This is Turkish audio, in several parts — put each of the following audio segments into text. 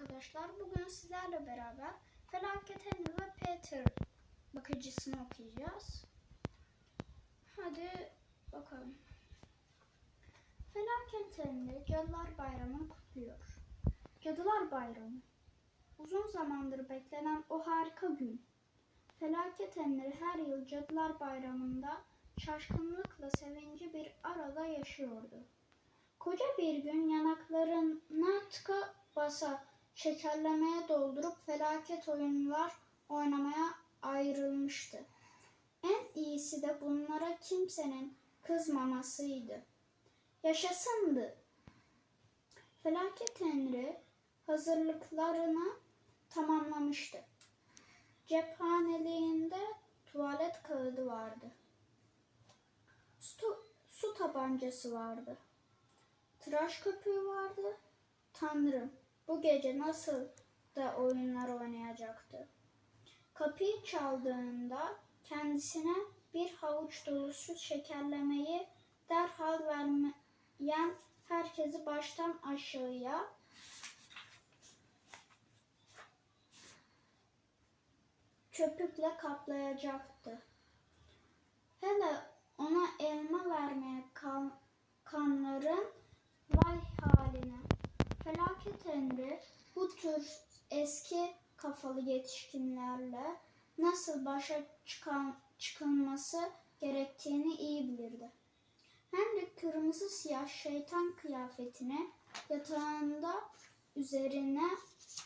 arkadaşlar. Bugün sizlerle beraber Felaket Henry ve Peter bakıcısını okuyacağız. Hadi bakalım. Felaket Henry Cadılar Bayramı'nı kutluyor. Cadılar Bayramı. Uzun zamandır beklenen o harika gün. Felaket Henry her yıl Cadılar Bayramı'nda şaşkınlıkla sevinci bir arada yaşıyordu. Koca bir gün yanaklarına tıka basa şekerlemeye doldurup felaket oyunlar oynamaya ayrılmıştı. En iyisi de bunlara kimsenin kızmamasıydı. Yaşasındı. Felaket Henry hazırlıklarını tamamlamıştı. Cephaneliğinde tuvalet kağıdı vardı. Su, su tabancası vardı. Tıraş köpüğü vardı. Tanrım, bu gece nasıl da oyunlar oynayacaktı. Kapıyı çaldığında kendisine bir havuç dolusu şekerlemeyi derhal vermeyen herkesi baştan aşağıya köpükle kaplayacaktı. Hele ona elma vermeye kalkanların vay haline. Henry bu tür eski kafalı yetişkinlerle nasıl başa çıkan, çıkılması gerektiğini iyi bilirdi. Henry kırmızı siyah şeytan kıyafetini yatağında üzerine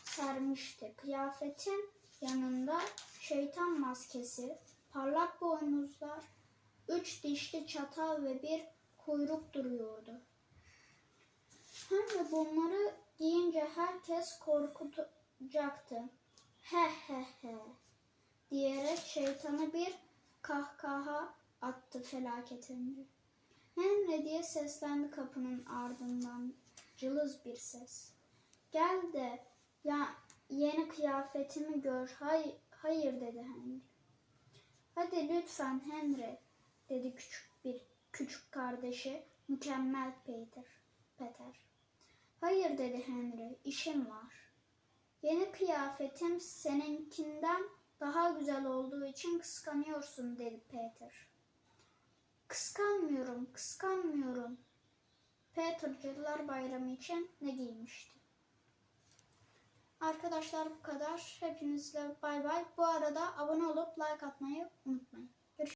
sermişti. Kıyafetin yanında şeytan maskesi, parlak boynuzlar, üç dişli çatal ve bir kuyruk duruyordu. Henry bunları giyince herkes korkutacaktı. He he he diyerek şeytana bir kahkaha attı felaket Henry. Henry diye seslendi kapının ardından cılız bir ses. Gel de ya yeni kıyafetimi gör. Hay hayır dedi Henry. Hadi lütfen Henry dedi küçük bir küçük kardeşi mükemmel Peter. Peter. Hayır dedi Henry, işim var. Yeni kıyafetim seninkinden daha güzel olduğu için kıskanıyorsun dedi Peter. Kıskanmıyorum, kıskanmıyorum. Peter Cadılar Bayramı için ne giymişti? Arkadaşlar bu kadar. Hepinizle bay bay. Bu arada abone olup like atmayı unutmayın.